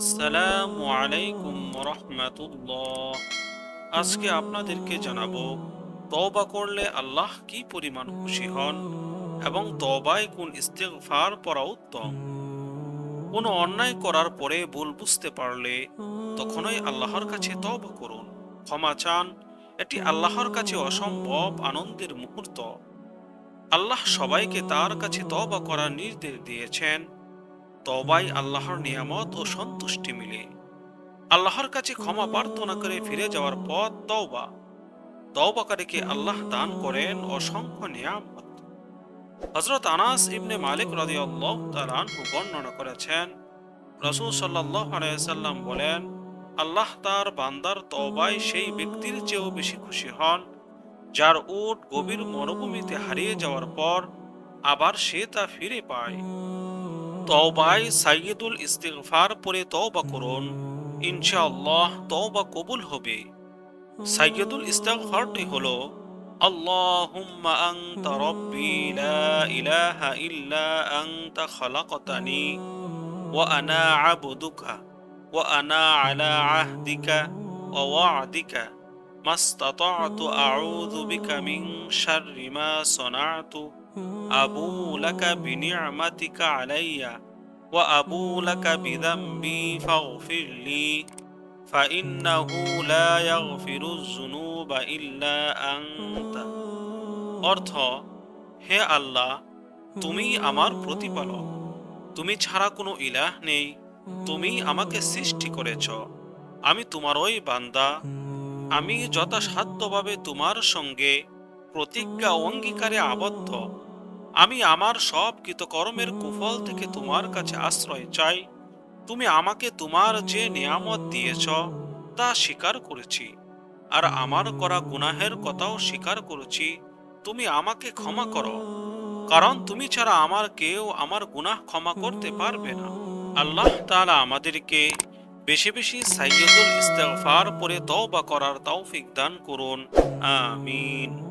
আসসালামু আলাইকুম রহমাতুল্লাহ আজকে আপনাদেরকে জানাব, তওবা করলে আল্লাহ কি পরিমাণ খুশি হন এবং তওবায় কোন ইস্তেগফার পড়া উত্তম? কোনো অন্যায় করার পরে ভুল বুঝতে পারলে তখনই আল্লাহর কাছে তওবা করুন। ক্ষমা চান, এটি আল্লাহর কাছে অসম্ভব আনন্দের মুহূর্ত। আল্লাহ সবাইকে তার কাছে তওবা করার নির্দেশ দিয়েছেন। তবাই আল্লাহর নিয়ামত ও সন্তুষ্টি মিলে। আল্লাহর কাছে ক্ষমা প্রার্থনা করে ফিরে যাওয়ার পথ তওবা। তওবাকারীকে আল্লাহ দান করেন অসংখ্য নিয়ামত। হজরত আনাস ইবনে মালিক রাদিয়াল্লাহু তাআলা আনহু বর্ণনা করেছেন, রাসূল সাল্লাল্লাহু আলাইহি সাল্লাম বলেন, আল্লাহ তার বান্দার তওবায় সেই ব্যক্তির চেয়েও বেশি খুশি হন, যার উট গভীর মরুভূমিতে হারিয়ে যাওয়ার পর আবার সে তা ফিরে পায়। তওবায় সাইয়্যিদুল ইস্তিগফার পরে তওবা করুন। ইনশাআল্লাহ তওবা কবুল হবে। সাইয়্যিদুল ইস্তিগফারটি হলো, আল্লাহুম্মা আনতা রাব্বি লা ইলাহা ইল্লা আনতা খালাকতানি ওয়া আনা আবদুকা ওয়া আনা আলা আহদিকা ওয়া ওয়া'দিকা মাস্তাতা'তু আউযু বিকা মিন শাররি লি, ফাইন্নাহু লা ইয়াগফিরু যুনুবা ইল্লা অর্থ, হে আল্লাহ, তুমি আমার প্রতিপালক। তুমি ছাড়া কোনো ইলাহ নেই। তুমি আমাকে সৃষ্টি করেছ। আমি তোমারই বান্দা। আমি যথাসাধ্যভাবে তোমার সঙ্গে প্রতিজ্ঞা অঙ্গীকারে আবদ্ধ। আমি আমার সব কৃতকর্মের কুফল থেকে তোমার কাছে আশ্রয় চাই। তুমি আমাকে তোমার যে নিয়ামত দিয়েছ, তা স্বীকার করেছি। আর আমার করা গুনাহের কথাও স্বীকার করেছি। তুমি আমাকে ক্ষমা করো। কারণ তুমি ছাড়া আমার কেউ আমার গুনাহ ক্ষমা করতে পারবে না। আল্লাহ তাআলা আমাদেরকে বেশি বেশি সাইয়্যিদুল ইস্তেগফার পরে তওবা করার তৌফিক দান করুন। আমিন।